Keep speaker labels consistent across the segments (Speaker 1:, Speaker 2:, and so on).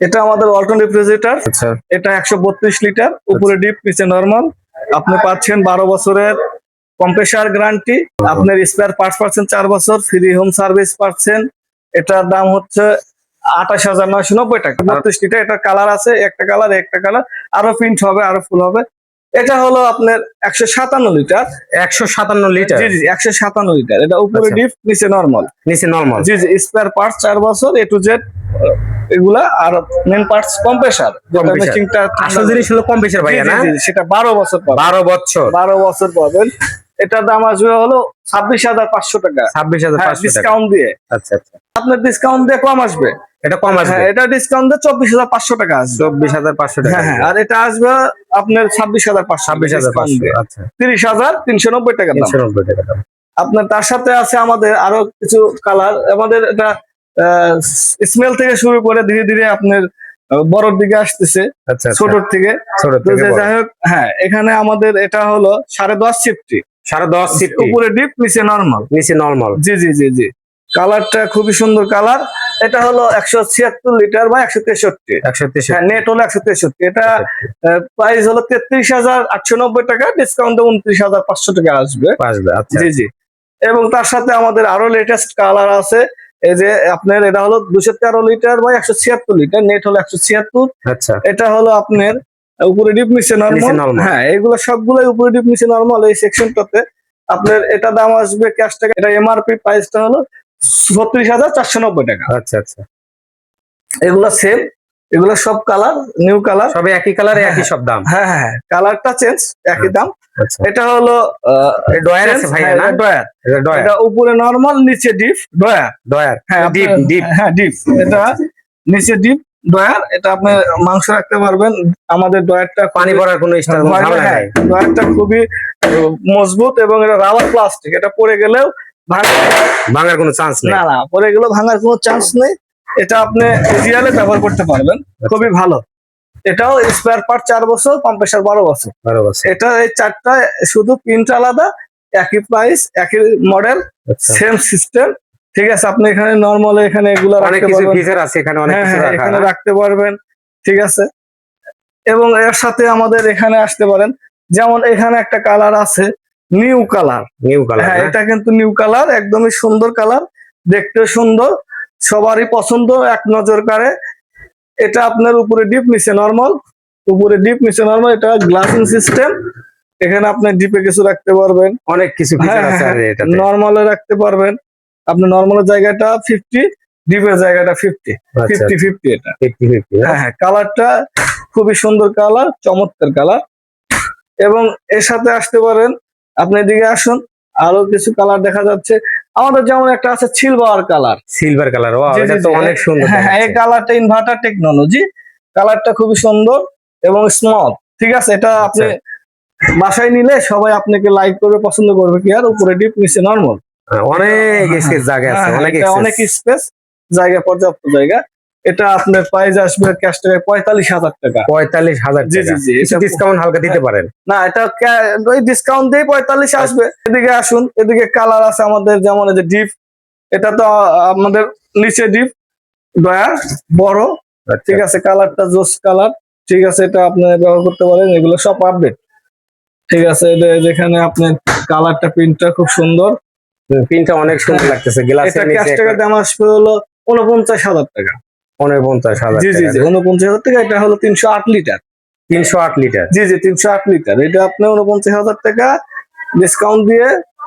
Speaker 1: এটা আমাদের অল্টন রেফ্রিজারেটর
Speaker 2: আচ্ছা।
Speaker 1: এটা একশো বত্রিশ লিটার উপরে ডিপ নিচে নর্মাল আপনি পাচ্ছেন বারো বছরের কম্প্রেসার গ্যারান্টি আপনার স্পেয়ার পার্টস পাচ্ছেন চার বছর ফ্রি হোম সার্ভিস পাচ্ছেন। এটার দাম হচ্ছে আঠাশ হাজার নয়শো নব্বই টাকা। বত্রিশ লিটার এটা কালার আছে একটা কালার একটা কালার আরও প্রিন্ট হবে আরও ফুল হবে। এটা হলো আপনার একশো সাতান্ন লিটার
Speaker 2: একশো সাতান্ন লিটার
Speaker 1: জি জি একশো সাতান্ন লিটার এটা উপরে
Speaker 2: আচ্ছা।
Speaker 1: ডিপ নিচে নর্মাল
Speaker 2: নিচে নর্মাল
Speaker 1: জি জি স্পেয়ার পার্টস চার বছর এ টু জেড এগুলা আর মেন পার্টস কম্প্রেসার। মেশিনটা
Speaker 2: আসল জিনিস হলো কম বেশির ভাইয়া না?
Speaker 1: সেটা বারো বছর
Speaker 2: বারো বছর।
Speaker 1: বারো বছর পাবেন। এটার দাম আসবে হলো ছাব্বিশ হাজার পাঁচশো টাকা।
Speaker 2: ছাব্বিশ হাজার
Speaker 1: ডিসকাউন্ট দিয়ে।
Speaker 2: আচ্ছা আচ্ছা।
Speaker 1: আপনার ডিসকাউন্ট দিয়ে কম আসবে।
Speaker 2: এটা কম আসবে?
Speaker 1: হ্যাঁ এটা ডিসকাউন্ট দিয়ে চব্বিশ হাজার পাঁচশো টাকা আসবে।
Speaker 2: চব্বিশ হাজার পাঁচশো টাকা
Speaker 1: হ্যাঁ হ্যাঁ আর এটা আসবে আপনার ছাব্বিশ হাজার পাঁচশো
Speaker 2: ছাব্বিশ হাজার পাঁচশো আচ্ছা।
Speaker 1: তিরিশ হাজার তিনশো নব্বই টাকা দাম।
Speaker 2: তিনশো নব্বই টাকা
Speaker 1: আপনার তার সাথে আছে আমাদের আরও কিছু কালার আমাদের এটা স্মেল থেকে শুরু করে ধীরে ধীরে আপনার বড়র দিকে আসতেছে
Speaker 2: আচ্ছা আচ্ছা।
Speaker 1: ছোটর থেকে। যাই হোক হ্যাঁ এখানে আমাদের এটা হলো সাড়ে দশ সিফটি
Speaker 2: সাড়ে দশ সিট
Speaker 1: উপরে ডিপ নিচে নর্মাল
Speaker 2: নিচে নর্মাল
Speaker 1: জি জি জি জি। কালারটা খুবই সুন্দর কালার এটা হলো একশো ছিয়াত্তর লিটার বা একশো তেষট্টি।
Speaker 2: একশো তেষট্টি।
Speaker 1: হ্যাঁ নেট হলো একশো তেষট্টি। এটা প্রাইস হলো তেত্রিশ হাজার আটশো নব্বই টাকা। ডিসকাউন্ট উনত্রিশ হাজার পাঁচশো টাকা আসবে।
Speaker 2: আসবে আচ্ছা।
Speaker 1: জি জি। এবং তার সাথে আমাদের আরও লেটেস্ট কালার আছে। এই যে আপনার এটা হলো দুশো তেরো লিটার বা একশো ছিয়াত্তর লিটার নেট হলো একশো ছিয়াত্তর।
Speaker 2: আচ্ছা।
Speaker 1: এটা হলো আপনার উপরে ডিপ নিচে নর্মাল। হ্যাঁ এগুলো সবগুলোই উপরে ডিপ নিচে নর্মাল এই সেকশনটাতে আপনার এটা দাম আসবে ক্যাশ টাকা এটা এমআরপি প্রাইসটা হলো ছত্রিশ হাজার চারশো নব্বই টাকা।
Speaker 2: আচ্ছা আচ্ছা।
Speaker 1: এগুলো সেম এগুলো সব কালার নিউ কালার
Speaker 2: সবে একই কালারে একই সব দাম?
Speaker 1: হ্যাঁ হ্যাঁ কালারটা চেঞ্জ একই দাম।
Speaker 2: আচ্ছা।
Speaker 1: এটা হলো
Speaker 2: ডয়ার আছে ভাইয়া না?
Speaker 1: ডয়ার
Speaker 2: এটা ডয়ার
Speaker 1: এটা উপরে নর্মাল নিচে ডিপ ডয়ার
Speaker 2: ডয়ার
Speaker 1: হ্যাঁ
Speaker 2: ডিপ ডিপ
Speaker 1: হ্যাঁ ডিপ এটা নিচে ডিপ ডয়ার এটা আপনি মাংস রাখতে পারবেন। আমাদের ডয়ারটা
Speaker 2: পানি পড়ার কোনো
Speaker 1: হ্যাঁ, ডয়ারটা খুবই মজবুত এবং এটা রাবার প্লাস্টিক এটা পড়ে গেলেও ভাঙা
Speaker 2: ভাঙার কোনো চান্স নেই।
Speaker 1: না না পড়ে গেলেও ভাঙার কোনো চান্স নেই। এটা আপনি ইজিয়ালে ব্যবহার করতে পারবেন। খুবই ভালো। এটাও স্পেয়ার পার্ট চার বছর কম্প্রেসার বারো বছর।
Speaker 2: বারো বছর।
Speaker 1: এটা এই চারটা শুধু প্রিন্ট আলাদা একই প্রাইস একই মডেল সেম সিস্টেম ঠিক আছে আপনি এখানে নর্মাল এখানে এগুলো
Speaker 2: অনেক কিছু ফিচার আছে এখানে অনেক
Speaker 1: হ্যাঁ
Speaker 2: কিছু
Speaker 1: হ্যাঁ এখানে রাখতে পারবেন। ঠিক আছে। এবং এর সাথে আমাদের এখানে আসতে পারেন যেমন এখানে একটা কালার আছে নিউ কালার
Speaker 2: নিউ কালার
Speaker 1: হ্যাঁ এটা কিন্তু নিউ কালার একদমই সুন্দর কালার দেখতে সুন্দর। সবারই পছন্দ এক নজর কাড়ে এটা আপনার উপরে ডিপ নিচে নর্মাল উপরে ডিপ নিচে নর্মাল এটা গ্লাসিং সিস্টেম এখানে আপনি ডিপে কিছু রাখতে পারবেন।
Speaker 2: অনেক কিছু ফিচার
Speaker 1: হ্যাঁ, হ্যাঁ, নর্মালে রাখতে পারবেন। আপনি নর্মালের জায়গাটা ফিফটি ডিপের জায়গাটা ফিফটি ফিফটি ফিফটি এটা।
Speaker 2: ফিফটি ফিফটি
Speaker 1: হ্যাঁ? হ্যাঁ কালারটা খুবই সুন্দর কালার চমৎকার কালার এবং এর সাথে আসতে পারেন আপনি এদিকে আসুন। আরও কিছু কালার দেখা যাচ্ছে। আমাদের যেমন একটা আছে সিলভার কালার
Speaker 2: সিলভার কালার ও এটা তো অনেক সুন্দর
Speaker 1: হ্যাঁ হ্যাঁ এই। কালারটা ইনভার্টার টেকনোলজি কালারটা খুবই সুন্দর এবং স্মল ঠিক আছে এটা আপনি বাসায় নিলে সবাই আপনাকে লাইক করবে পছন্দ করবে কি আর উপরে ডিপ নিচে নর্মাল
Speaker 2: হ্যাঁ, অনেক
Speaker 1: হ্যাঁ,
Speaker 2: স্পেস জায়গা আছে অনেক
Speaker 1: স্পেস জায়গা পর্যাপ্ত জায়গা। এটা আপনার প্রাইস আসবে ক্যাশ টাকায় পঁয়তাল্লিশ হাজার টাকা।
Speaker 2: পঁয়তাল্লিশ হাজার
Speaker 1: জি, জি, জি,
Speaker 2: ডিসকাউন্ট হালকা দিতে পারেন।
Speaker 1: না এটা ওই ডিসকাউন্ট দিয়ে পঁয়তাল্লিশ আসবে। এদিকে আসুন এদিকে কালার আছে আমাদের যেমন এই যে ডিপ এটা তো আমাদের নিচে ডিপ ডয়ার বড়। ঠিক আছে কালারটা জোস কালার ঠিক আছে এটা আপনি ব্যবহার করতে পারেন এগুলো সব আপডেট ঠিক আছে এটা যেখানে আপনার কালারটা প্রিন্টটা খুব সুন্দর।
Speaker 2: প্রিন্টটা অনেক সুন্দর লাগতেছে গ্লাসের নিচে এটা ক্যাশ
Speaker 1: টাকা দাম আসবে হলো উনপঞ্চাশ হাজার টাকা।
Speaker 2: পনেরো পঞ্চাশ হাজার
Speaker 1: জি জি জি। উনপঞ্চাশ হাজার টাকা এটা হলো তিনশো আট লিটার।
Speaker 2: তিনশো আট লিটার।
Speaker 1: জি জি তিনশো আট লিটার। এটা আপনি উনপঞ্চাশ হাজার টাকা ডিসকাউন্ট দিয়ে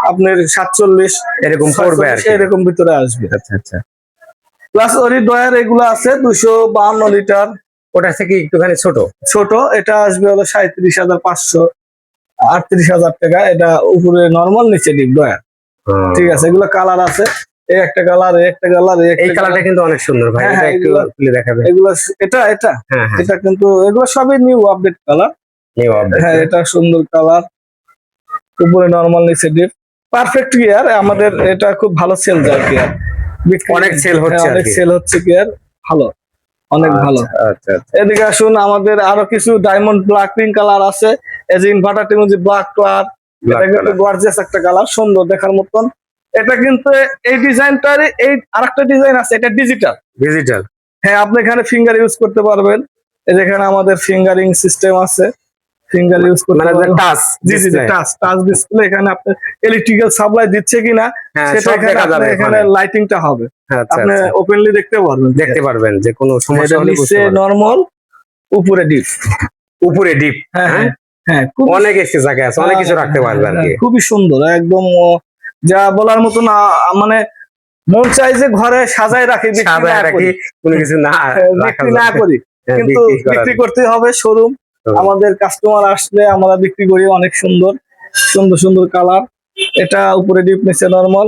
Speaker 1: আপনার সাতচল্লিশ
Speaker 2: এরকম পড়বে
Speaker 1: এরকম ভিতরে আসবে।
Speaker 2: আচ্ছা আচ্ছা।
Speaker 1: প্লাস ওরি ডয়ার এগুলো আছে দুশো বাহান্ন লিটার।
Speaker 2: ওটা থেকে একটুখানি ছোট?
Speaker 1: ছোট এটা আসবে হলো সাঁত্রিশ হাজার পাঁচশো আটত্রিশ হাজার টাকা। এটা উপরে নর্মাল নিচে ডিপ ডয়ার ঠিক আছে এগুলো কালার আছে। এই একটা কালার এই একটা কালার
Speaker 2: এই কালারটা কিন্তু অনেক সুন্দর ভাই
Speaker 1: হ্যাঁ,
Speaker 2: এটা
Speaker 1: হ্যাঁ,
Speaker 2: একটু খুলে দেখাবে
Speaker 1: এগুলো এটা এটা।
Speaker 2: হ্যাঁ
Speaker 1: এটা কিন্তু এগুলো সবই new update colour
Speaker 2: new update
Speaker 1: হ্যাঁ এটা সুন্দর কালার উপরে নর্মাল নিচে ডিপ পারফেক্ট গিয়ার আমাদের এটা খুব ভালো সেল যায় গিয়ার
Speaker 2: অনেক sell হচ্ছে
Speaker 1: অনেক। সেল হচ্ছে গিয়ার ভালো অনেক ভালো।
Speaker 2: আচ্ছা আচ্ছা।
Speaker 1: এদিকে আসুন আমাদের আরও কিছু ডায়মন্ড ব্ল্যাক পিঙ্ক কালার আছে। এই যে ইনভার্টার টেকনোলজি ব্ল্যাক
Speaker 2: Black
Speaker 1: এটা কিন্তু গর্জিয়াস একটা কালার সুন্দর দেখার মতন। এটা কিন্তু এই ডিজাইনটার এই আরেকটা ডিজাইন আছে এটা ডিজিটাল
Speaker 2: ডিজিটাল
Speaker 1: হ্যাঁ আপনি এখানে ফিঙ্গার ইউজ করতে পারবেন। এই যেখানে আমাদের ফিঙ্গারিং সিস্টেম আছে। ফিঙ্গার ইউজ করতে
Speaker 2: মানে টাচ
Speaker 1: জি জি টাচ টাচ ডিসপ্লে এখানে আপনি ইলেকট্রিক্যাল সাপ্লাই দিচ্ছে কিনা
Speaker 2: হ্যাঁ
Speaker 1: সেটা এখানে
Speaker 2: দেখা যাবে
Speaker 1: এখানে লাইটিংটা হবে।
Speaker 2: আচ্ছা
Speaker 1: আপনি
Speaker 2: আচ্ছা।
Speaker 1: ওপেনলি দেখতে পারবেন।
Speaker 2: দেখতে পারবেন যে কোনো সমস্যা হলে
Speaker 1: নিচে নরমাল উপরে ডিপ
Speaker 2: উপরে ডিপ
Speaker 1: হ্যাঁ
Speaker 2: হ্যাঁ?
Speaker 1: হ্যাঁ। হ্যাঁ
Speaker 2: অনেক এসে জায়গা আছে অনেক কিছু রাখতে
Speaker 1: পারবেন খুবই সুন্দর একদম যা বলার মতো না মানে মন চাই যে ঘরে সাজায় রাখি বিক্রি না
Speaker 2: রাখি
Speaker 1: করি।
Speaker 2: কোনো কিছু না
Speaker 1: হ্যাঁ, বিক্রি না। করি।
Speaker 2: হ্যাঁ,
Speaker 1: কিন্তু
Speaker 2: বিক্রি।
Speaker 1: করতে হবে শোরুম। আমাদের কাস্টমার আসলে আমরা বিক্রি করি অনেক সুন্দর সুন্দর সুন্দর কালার এটা উপরে ডিপ নিচে নরমাল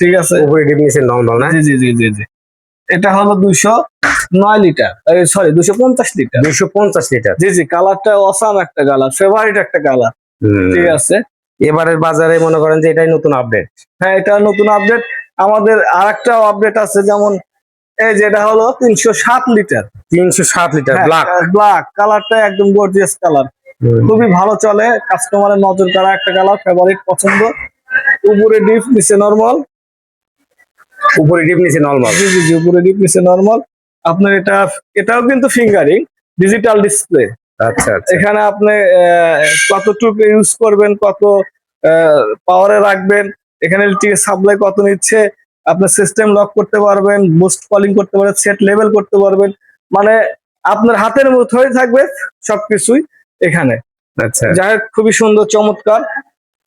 Speaker 1: ঠিক আছে?
Speaker 2: উপরে ডিপ নিচে নর্মাল না?
Speaker 1: জি জি জি জি এটা হলো দুইশো নয় লিটার সরি দুশো পঞ্চাশ লিটার
Speaker 2: দুইশো পঞ্চাশ লিটার
Speaker 1: জি জি কালারটা অসাম একটা কালার ফেভারিট একটা কালার ঠিক আছে?
Speaker 2: এবারের বাজারে মনে করেন যে এটাই নতুন আপডেট
Speaker 1: হ্যাঁ এটা নতুন আপডেট আমাদের আর আপডেট আছে যেমন এই যেটা হলো তিনশো সাত লিটার
Speaker 2: তিনশো সাত লিটার ব্ল্যাক
Speaker 1: ব্ল্যাক কালারটা একদম গর্জিয়াস কালার খুবই ভালো চলে। কাস্টমারের নজর কাড়া একটা কালার ফেভারিট পছন্দ। উপরে ডিপ নিচে নরমাল
Speaker 2: উপরে ডিপ নিচে নর্মাল
Speaker 1: জি জি উপরে ডিপ নিচে নরমাল আপনার এটা এটাও কিন্তু ফিঙ্গারিং ডিজিটাল ডিসপ্লে
Speaker 2: আচ্ছা
Speaker 1: এখানে আপনি আহ, কতটুকু ইউজ করবেন কত পাওয়ারে রাখবেন। এখানে ইলেকট্রিক সাপ্লাই কত নিচ্ছে আপনার সিস্টেম লক করতে পারবেন বুস্ট কলিং করতে পারবেন সেট লেভেল করতে পারবেন। মানে আপনার হাতের মধ্যেই থাকবে সবকিছুই এখানে।
Speaker 2: আচ্ছা।
Speaker 1: যাই হোক খুবই সুন্দর চমৎকার।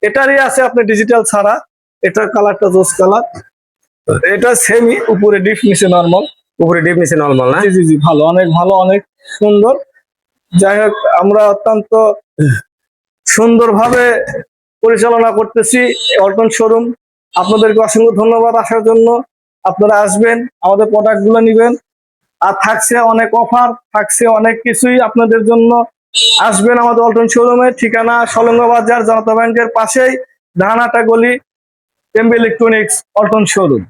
Speaker 1: এটারই আছে আপনি ডিজিটাল ছাড়া। এটার কালারটা জোস কালার এটা সেমি উপরে ডিপ নিচে নর্মাল
Speaker 2: উপরে ডিপ নিচে নর্মাল না?
Speaker 1: জি জি জি ভালো অনেক ভালো অনেক সুন্দর। যাই হোক আমরা অত্যন্ত সুন্দরভাবে পরিচালনা করতেছি অল্টন শোরুম। আপনাদেরকে অসংখ্য ধন্যবাদ আসার জন্য। আপনারা আসবেন, আমাদের প্রোডাক্টগুলো নিবেন। আর থাকছে অনেক অফার থাকছে অনেক কিছুই আপনাদের জন্য। আসবেন আমাদের অল্টন শোরুমে, ঠিকানা সলঙ্গ বাজার জনতা ব্যাংকের পাশেই, ধানাটা গলি এমবি ইলেকট্রনিক্স অল্টন শোরুম।